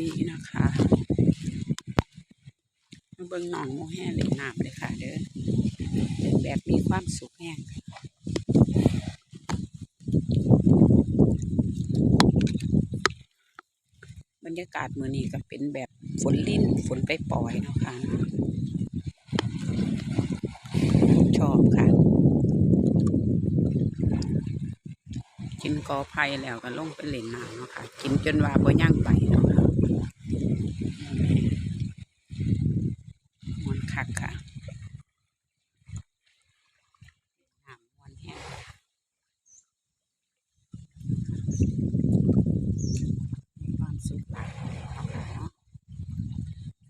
ดีนะคะมาเบิ่งหนองโมแห่เล่นน้ำเลยค่ะ เด้อแบบมีความสุขแห้งค่ะบรรยากาศมือนี้ก็เป็นแบบฝนลิ่นฝนไปปล่อยเนาะค่ะชอบค่ะกินกอไผ่แล้วก็ลงไปเล่นน้ำเนาะค่ะ กินจนว่าบ่ย่างใบเนาะค่ะมวนคักค่ะน้ำมวนแห้งมีความสุขหลายเนาะค่ะเนาะ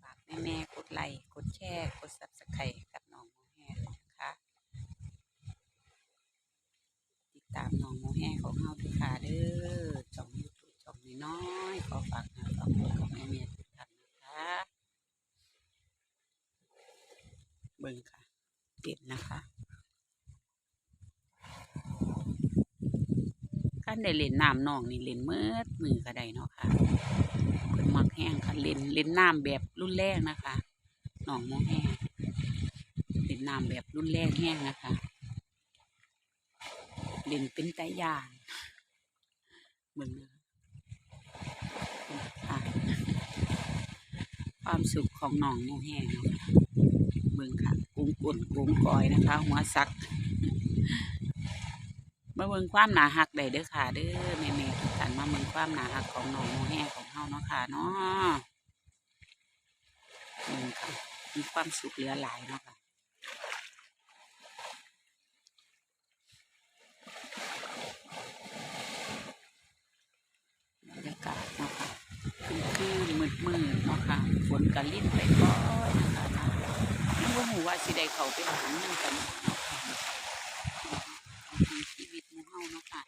ฝากแม่ๆกดไลค์ก ดแชร์ กดซับสไครต์กับน้องโมแห้นะคะ ติดตามน้องโมแห่ของเฮาด้วยค่ะเด้อช่องยูทูบช่องน้อยๆขอฝากงานฝากตัวกับแม่เมียทุกท่านนะคะเบิ่งค่ะติดนะคะการได้เล่นน้ำน้องนี่เล่นเมื่อมือก็ได้เนาะค่ะเพิ่นมักแห้งค่ะเล่นเล่นน้ำแบบรุนแรงนะคะ หนองโมแห่เล่นน้ำแบบรุนแรงแห้งนะคะเล่นเป็นตายานเบิ่งนคะความสุขของหนองโมแห้งเนาะค่ะเบิ่งค่ะกุ้งกุ่นกุ้งกอยนะคะ หัวซักมาเบิ่งความหนาหักได้เด้อค่ะ เด้อแม่ๆทุกท่านมาเบิ่งความหนาหักของหนองโมแห้งของเฮาเนาะค่ะเนาะ มีความสุขเหลือหลายเนาะค่ะบรรยากาศเนาะค่ะคือคือมืดมืดเนาะค่ะฝนกระลิ้นไปก่อนนะคะยังบ่ฮู้ว่าสิได้เขาไปหาเงินกันเนะคะชีวิตมู่เฮาเนาะค่ะ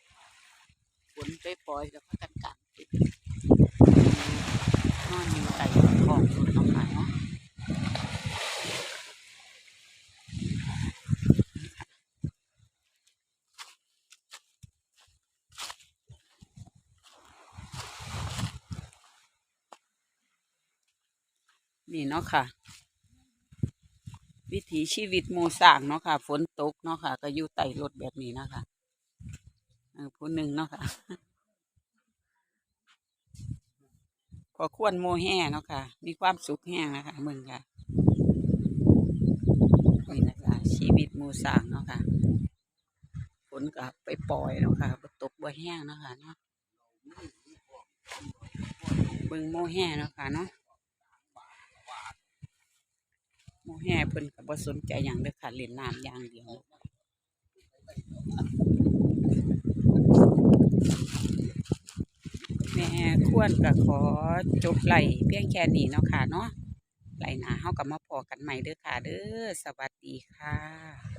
ฝนไปปล่อยแล้วก็กันกลางตึกนอนอยู่ใต้ของรถเนาะค่ะเนาะ นี่เนาะค่ะ วิถีชีวิตหมู่สร้างเนาะค่ะ ฝนตกเนาะค่ะ ก็อยู่ใต้รถแบบนี้นะคะผู้หนึ่งเนาะค่ะก็ควรโมแห่เนาะค่ะ มีความสุขแห้งนะคะมึงค่ะนี่นะคะชีวิตหมู่สร้างเนาะค่ะฝนก็ไปปล่อยเนาะค่ะบตกบ่แห้งเนาะค่ะเนาะเบิ่งโมแห่เนาะค่ะเนาะโมแห่เพิ่นก็บ่สนใจอย่างเด้อค่ะเล่นน้ำอย่างเดียวแม่ควรก็ขอจบไหลเพียงแค่นี้เนาะค่ะเนาะไหลหนาเฮาก็มาพอกันใหม่เด้อค่ะเด้อสวัสดีค่ะ